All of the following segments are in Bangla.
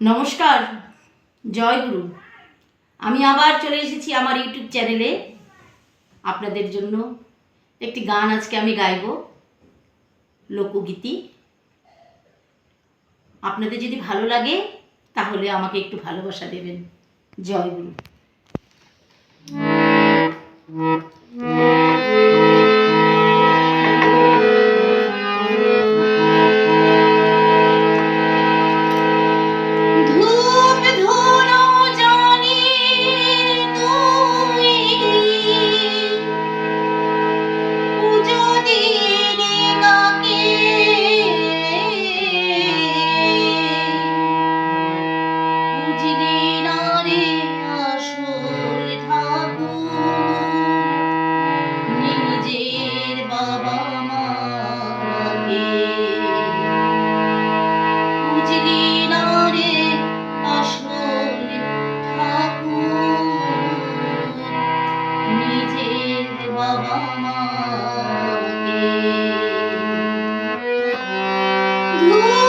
নমস্কার, জয় গুরু। আমি আবার চলে এসেছি আমার ইউটিউব চ্যানেলে। আপনাদের জন্য একটি গান আজকে আমি গাইব, লোকগীতি। আপনাদের যদি ভালো লাগে, তাহলে আমাকে একটু ভালোবাসা দেবেন। জয় গুরু। Lua!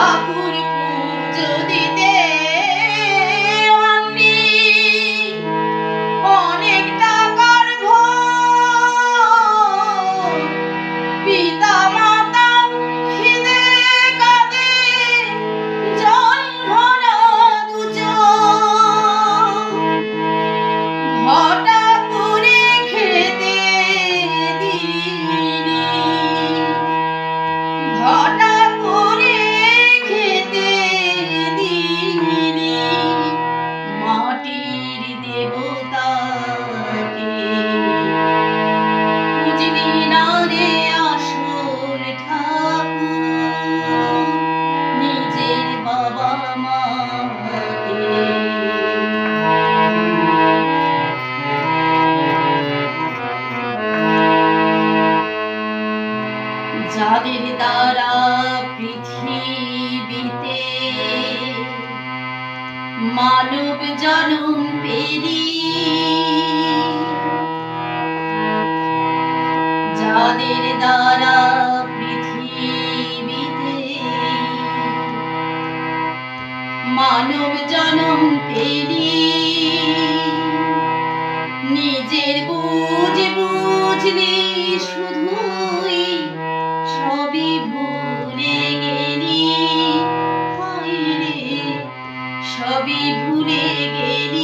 ঠাকুর পুজো মানব জনম পেরি। যাদের দ্বারা পৃথিবীতে মানব জনম পেরি নিজের বুঝ বুঝলি শুধুই সবই ভুলে গেলি।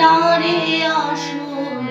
না রে আসল